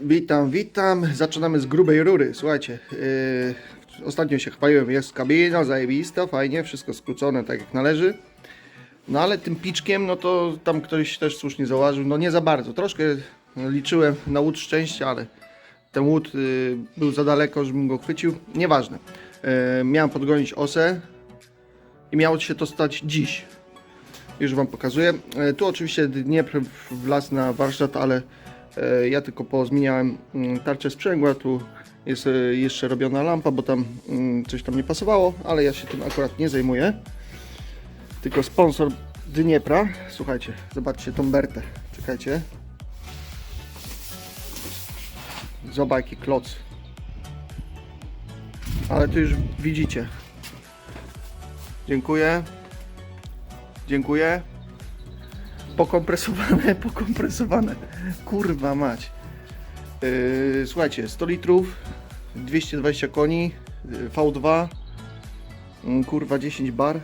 Witam, witam. Zaczynamy z grubej rury. Słuchajcie, yy, ostatnio się chwaliłem, jest kabina, zajebista, fajnie, wszystko skrócone tak jak należy. No ale tym piczkiem, no to tam ktoś też słusznie zauważył, no nie za bardzo. Troszkę liczyłem na łód szczęścia, ale ten łód yy, był za daleko, żebym go chwycił. Nieważne. Yy, miałem podgonić osę i miało się to stać dziś. Już Wam pokazuję. E, Tu oczywiście Dniepr wlazł na warsztat, ale ja tylko pozmieniałem mm, tarczę sprzęgła. Tu jest e, jeszcze robiona lampa, bo tam mm, coś tam nie pasowało, ale ja się tym akurat nie zajmuję. Tylko sponsor Dniepra. Słuchajcie, zobaczcie tą Bertę. Czekajcie. Zobacz jaki kloc. Ale tu już widzicie. Dziękuję. Dziękuję. Pokompresowane, pokompresowane. Kurwa mać. Yy, słuchajcie, 100 litrów, 220 koni, yy, V2, yy, kurwa 10 bar.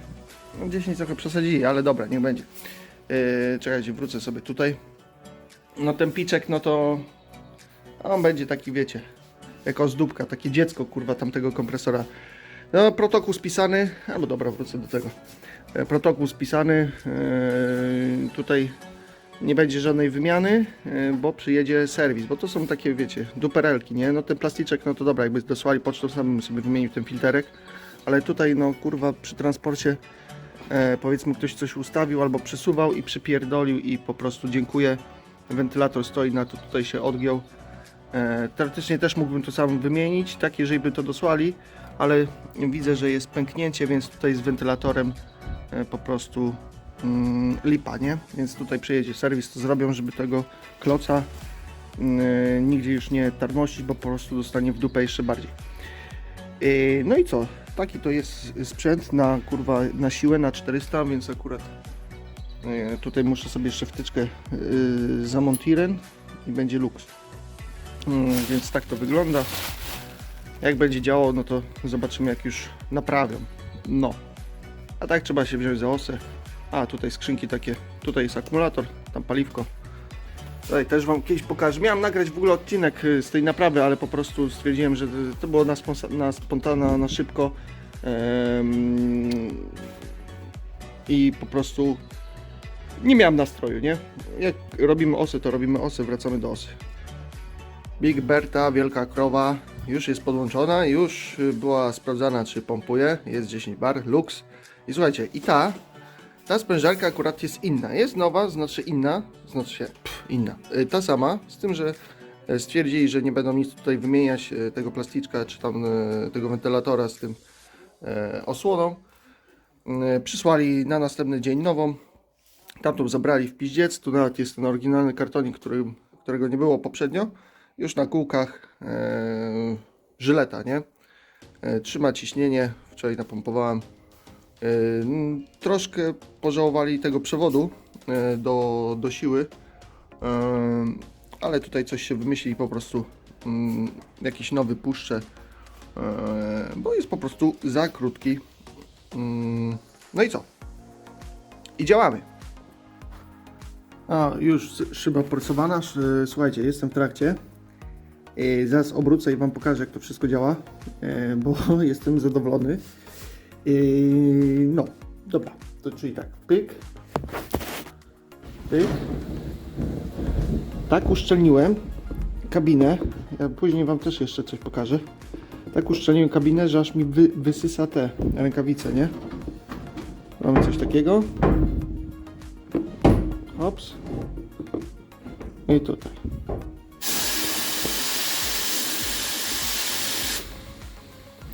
No 10 trochę przesadzili, ale dobra, niech będzie. Yy, czekajcie, wrócę sobie tutaj. No ten piczek, no to on będzie taki, wiecie, jako zdóbka, takie dziecko, kurwa, tamtego kompresora. No, protokół spisany, albo dobra, wrócę do tego. E, Protokół spisany, e, tutaj nie będzie żadnej wymiany, e, bo przyjedzie serwis, bo to są takie, wiecie, duperelki, nie? No ten plasticzek, no to dobra, jakby dosłali pocztą, sam sobie wymienił ten filterek, ale tutaj, no kurwa, przy transporcie powiedzmy ktoś coś ustawił albo przesuwał i przypierdolił i po prostu dziękuję. Wentylator stoi na to, tutaj się odgiął. Teoretycznie też mógłbym to sam wymienić, tak jeżeli by to dosłali, ale widzę, że jest pęknięcie, więc tutaj z wentylatorem po prostu mm, lipa, nie? Więc tutaj przyjedzie serwis, to zrobią, żeby tego kloca mm, nigdzie już nie tarmosić, bo po prostu dostanie w dupę jeszcze bardziej. E, no i co? Taki to jest sprzęt na kurwa na siłę, na 400, więc akurat e, tutaj muszę sobie jeszcze wtyczkę zamontiren i będzie luks. Mm, więc tak to wygląda. Jak będzie działało, no to zobaczymy jak już naprawią. No. A tak trzeba się wziąć za osę. A tutaj skrzynki takie. Tutaj jest akumulator, tam paliwko. Tutaj też wam kiedyś pokażę. Miałem nagrać w ogóle odcinek y, z tej naprawy, ale po prostu stwierdziłem, że to było na, na spontana, na szybko. I po prostu nie miałem nastroju, nie? Jak robimy osy, to robimy osy, wracamy do osy. Big Berta, wielka krowa, już jest podłączona, już y, była sprawdzana, czy pompuje, jest 10 bar, lux. I słuchajcie, i ta, ta sprężarka akurat jest inna, jest nowa, znaczy inna, znaczy się, pff, inna, Y, ta sama, z tym, że e, stwierdzili, że nie będą nic tutaj wymieniać e, tego plasticzka, czy tam e, tego wentylatora z tym osłoną. E, Przysłali na następny dzień nową, tamtą zabrali w piździec, tu nawet jest ten oryginalny kartonik, który, którego nie było poprzednio już na kółkach żyleta, nie? Trzyma ciśnienie, wczoraj napompowałem. Troszkę pożałowali tego przewodu e, do, do siły, ale tutaj coś się wymyśli po prostu mm, jakiś nowy puszczę, e, bo jest po prostu za krótki. Mm, no i co? I działamy. A, już szyba porcowana. Słuchajcie, jestem w trakcie. E, Zaraz obrócę i Wam pokażę, jak to wszystko działa, bo jestem zadowolony. E, No, dobra, to czyli tak, pyk, pyk. Tak uszczelniłem kabinę. Ja później Wam też jeszcze coś pokażę. Tak uszczelniłem kabinę, że aż mi wy, wysysa te rękawice, nie? Mamy coś takiego. Hops. I tutaj.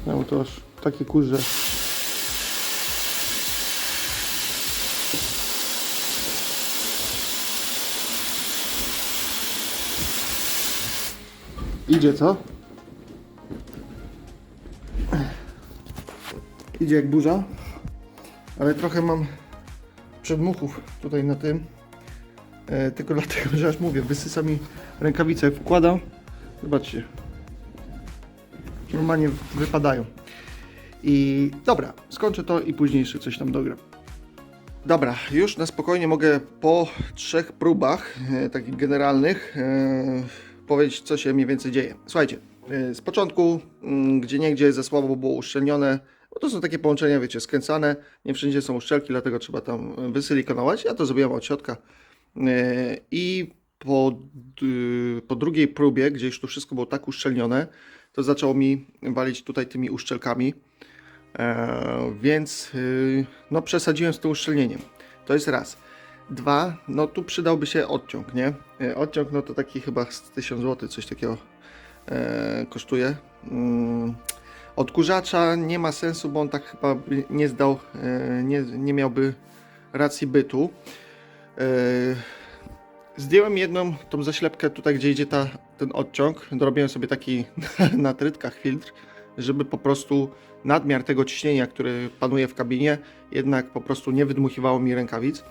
No to aż takie kurze. Idzie co? Idzie jak burza, ale trochę mam przedmuchów tutaj na tym. E, tylko dlatego, że aż mówię, wysysa mi rękawice. Wkładam. Zobaczcie, normalnie wypadają. I dobra, skończę to i później jeszcze coś tam dogram. Dobra, już na spokojnie mogę po trzech próbach, e, takich generalnych, e, powiedzieć, co się mniej więcej dzieje. Słuchajcie, y, z początku, mm, gdzie niegdzie za słabo było uszczelnione, bo to są takie połączenia, wiecie, skręcane, nie wszędzie są uszczelki, dlatego trzeba tam wysilikonować. Ja to zrobiłem od środka. Y, I po, y, po drugiej próbie, gdzie już tu wszystko było tak uszczelnione, to zaczęło mi walić tutaj tymi uszczelkami. E, więc no przesadziłem z tym uszczelnieniem. To jest raz. Dwa, no tu przydałby się odciąg, nie? E, Odciąg no to taki chyba z 1000 zł, coś takiego e, kosztuje. Mm, odkurzacza nie ma sensu, bo on tak chyba nie zdał, e, nie, nie miałby racji bytu. E, zdjąłem jedną, tą zaślepkę tutaj, gdzie idzie ta, ten odciąg. Dorobiłem sobie taki na trytkach filtr, żeby po prostu nadmiar tego ciśnienia, które panuje w kabinie, jednak po prostu nie wydmuchiwało mi rękawic.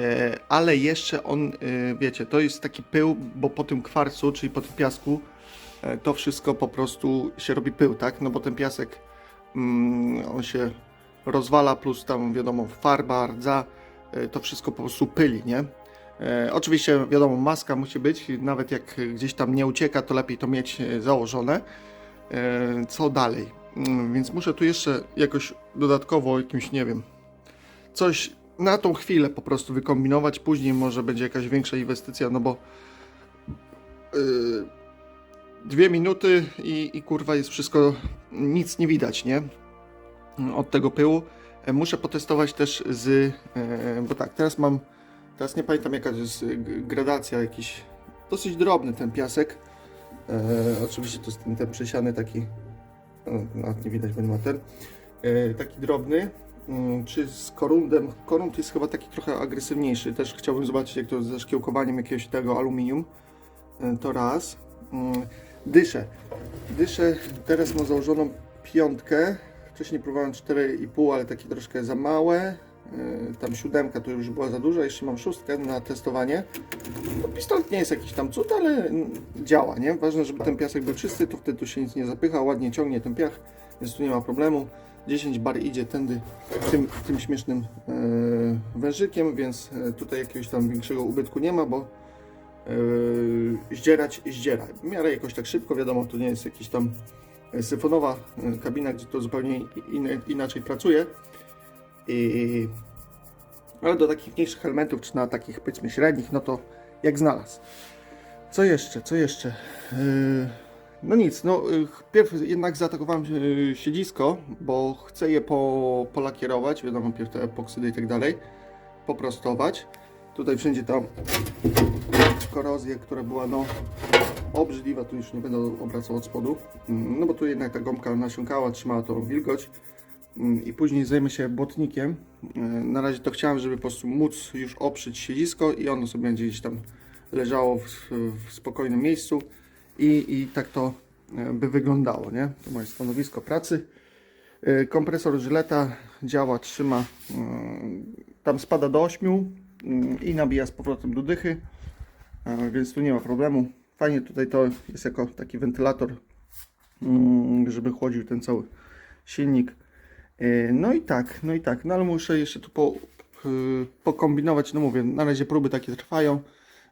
E, ale jeszcze on, e, wiecie, to jest taki pył, bo po tym kwarcu, czyli po tym piasku, e, to wszystko po prostu się robi pył, tak? No bo ten piasek, mm, on się rozwala, plus tam wiadomo, farba, rdza, to wszystko po prostu pyli, nie? Oczywiście, wiadomo, maska musi być, nawet jak gdzieś tam nie ucieka, to lepiej to mieć założone. Co dalej? Mm, Więc muszę tu jeszcze jakoś dodatkowo jakimś, nie wiem, coś na tą chwilę po prostu wykombinować. Później może będzie jakaś większa inwestycja, no bo yy, dwie minuty i, i kurwa jest wszystko, nic nie widać, nie? Od tego pyłu. E, Muszę potestować też z, e, bo tak, teraz mam, teraz nie pamiętam jaka jest e, gradacja, jakiś dosyć drobny ten piasek. Oczywiście to jest ten, ten przesiany taki, o, nawet nie widać, bo nie ma ten, taki drobny. Mm, Czy z korundem? Korund jest chyba taki trochę agresywniejszy. Też chciałbym zobaczyć, jak to ze szkiełkowaniem jakiegoś tego aluminium. E, To raz. Mm, Dyszę. Dyszę teraz mam założoną piątkę. Wcześniej próbowałem 4,5, ale takie troszkę za małe. E, Tam siódemka to już była za duża. Jeszcze mam szóstkę na testowanie. No, pistolet nie jest jakiś tam cud, ale działa, nie? Ważne, żeby ten piasek był czysty, to wtedy tu się nic nie zapycha, ładnie ciągnie ten piach, więc tu nie ma problemu. 10 bar idzie tędy tym, tym śmiesznym e, wężykiem, więc e, tutaj jakiegoś tam większego ubytku nie ma, bo e, zdzierać zdziera. W miarę jakoś tak szybko, wiadomo, to nie jest jakiś tam syfonowa kabina, gdzie to zupełnie in, inaczej pracuje. I, ale do takich mniejszych elementów, czy na takich powiedzmy średnich, no to jak znalazł. Co jeszcze, co jeszcze? Yy, no nic, no yy, pierw jednak zaatakowałem yy, siedzisko, bo chcę je po, polakierować, wiadomo, pierw te epoksydy i tak dalej, poprostować. Tutaj wszędzie ta korozja, która była no obrzydliwa, tu już nie będę obracał od spodu, Mm, no bo tu jednak ta gąbka nasiąkała, trzymała tą wilgoć. Mm, i później zajmę się błotnikiem. E, Na razie to chciałem, żeby po prostu móc już oprzeć siedzisko i ono sobie będzie gdzieś tam leżało w, w spokojnym miejscu i, i tak to e, by wyglądało, nie? To moje stanowisko pracy. E, Kompresor żyleta działa, trzyma, mm, tam spada do 8 mm, i nabija z powrotem do dychy, e, więc tu nie ma problemu. Fajnie tutaj to jest jako taki wentylator, mm, żeby chłodził ten cały silnik. E, No i tak, no i tak, no ale muszę jeszcze tu po, pokombinować, no mówię, na razie próby takie trwają,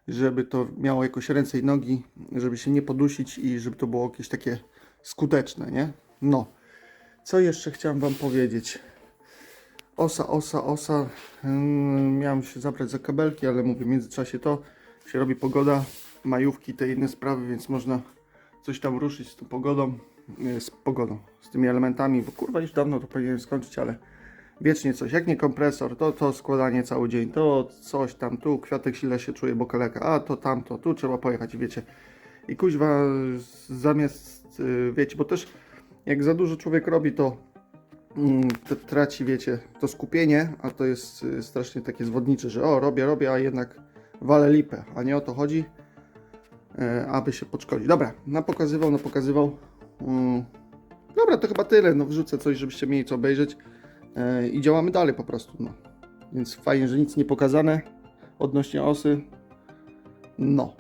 żeby to miało jakoś ręce i nogi, żeby się nie podusić i żeby to było jakieś takie skuteczne, nie? No. Co jeszcze chciałem Wam powiedzieć? Osa, osa, osa. Ym, miałem się zabrać za kabelki, ale mówię, w międzyczasie to się robi pogoda, majówki, te inne sprawy, więc można coś tam ruszyć z tą pogodą, y, z pogodą, z tymi elementami, bo kurwa już dawno to powinienem skończyć, ale wiecznie coś, jak nie kompresor, to to składanie cały dzień, to coś tam, tu kwiatek źle się czuje, bo kaleka, a to tamto, tu trzeba pojechać, wiecie. I kuźwa zamiast, y, wiecie, bo też jak za dużo człowiek robi, to, mm, to traci, wiecie, to skupienie, a to jest y, strasznie takie zwodnicze, że o, robię, robię, a jednak walę lipę, a nie o to chodzi, e, aby się podszkolić. Dobra, no pokazywał, no pokazywał. Mm, Dobra, to chyba tyle, no wrzucę coś, żebyście mieli co obejrzeć i działamy dalej po prostu, no. Więc fajnie, że nic nie pokazane odnośnie osy. No.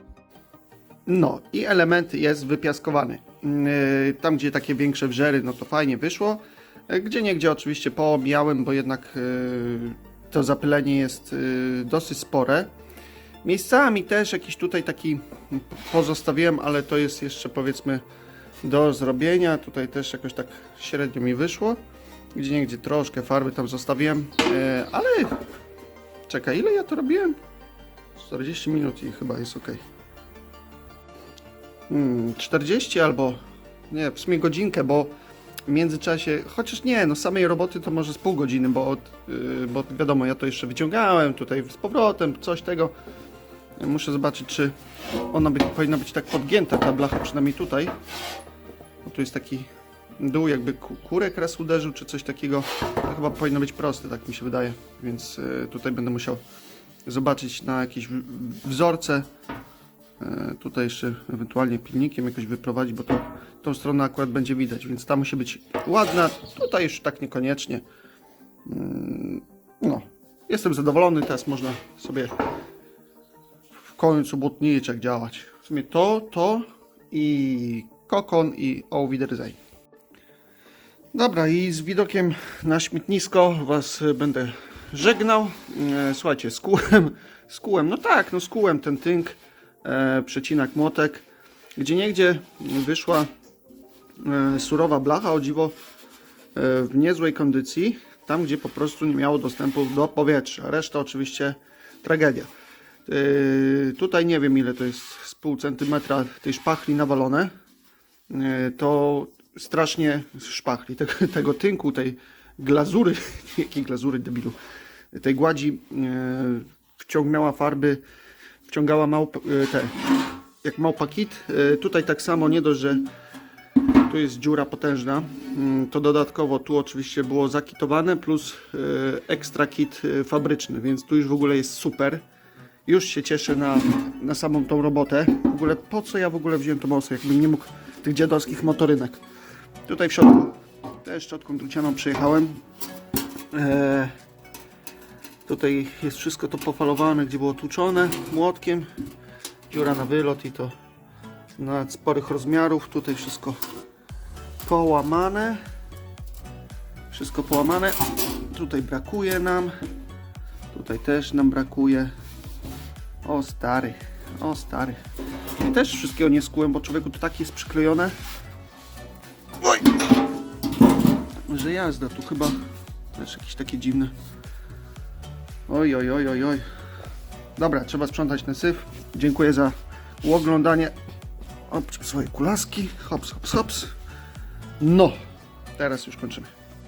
No i element jest wypiaskowany. Yy, Tam, gdzie takie większe wrzery, no to fajnie wyszło. Yy, Gdzie niegdzie oczywiście poomijałem, bo jednak to zapylenie jest dosyć spore. Miejscami też jakiś tutaj taki pozostawiłem, ale to jest jeszcze powiedzmy do zrobienia. Tutaj też jakoś tak średnio mi wyszło. Gdzie niegdzie troszkę farby tam zostawiłem, e, ale czekaj, ile ja to robiłem? 40 minut i chyba jest ok. Hmm, 40 albo nie, w sumie godzinkę, bo w międzyczasie, chociaż nie, no samej roboty to może z pół godziny, bo, od, yy, bo wiadomo, ja to jeszcze wyciągałem tutaj z powrotem, coś tego. Muszę zobaczyć, czy ona powinna być tak podgięta, ta blacha, przynajmniej tutaj. Bo tu jest taki dół, jakby ku- kurek raz uderzył, czy coś takiego. To chyba powinno być proste, tak mi się wydaje. Więc yy, tutaj będę musiał zobaczyć na jakieś wzorce. E, Tutaj jeszcze ewentualnie pilnikiem jakoś wyprowadzić, bo to, tą stronę akurat będzie widać, więc ta musi być ładna. Tutaj już tak niekoniecznie. Mm, No, jestem zadowolony. Teraz można sobie w końcu butniczek działać. W sumie to, to i kokon i au wiedersehen. Dobra, i z widokiem na śmietnisko Was będę żegnał. E, Słuchajcie, skułem, skułem, no tak, no skułem ten tynk, e, przecinak młotek. Gdzie niegdzie wyszła e, surowa blacha, o dziwo w niezłej kondycji, tam gdzie po prostu nie miało dostępu do powietrza. Reszta oczywiście tragedia. Tutaj nie wiem ile to jest z pół centymetra tej szpachli nawalone. To strasznie szpachli, tego, tego tynku, tej glazury, jakiej glazury debilu, tej gładzi e, wciągnęła farby, wciągała małp, e, te, jak małpa kit. E, Tutaj tak samo, nie dość, że tu jest dziura potężna, mm, to dodatkowo tu oczywiście było zakitowane plus e, ekstra kit e, fabryczny, więc tu już w ogóle jest super. Już się cieszę na, na samą tą robotę. W ogóle po co ja w ogóle wziąłem tą osę, jakbym nie mógł tych dziadowskich motorynek. Tutaj w środku też szczotką drucianą przejechałem. E, tutaj jest wszystko to pofalowane, gdzie było tłuczone młotkiem. Dziura na wylot i to na sporych rozmiarów. Tutaj wszystko połamane. Wszystko połamane. Tutaj brakuje nam. Tutaj też nam brakuje. O stary, o stary. I też wszystkiego nie skułem, bo człowieku to tak jest przyklejone. Że jazda, tu chyba też jakieś takie dziwne. Oj, oj, oj, oj, oj. Dobra, trzeba sprzątać ten syf. Dziękuję za oglądanie. Oprócz swoje kulaski. Hops, hops, hops. No, teraz już kończymy.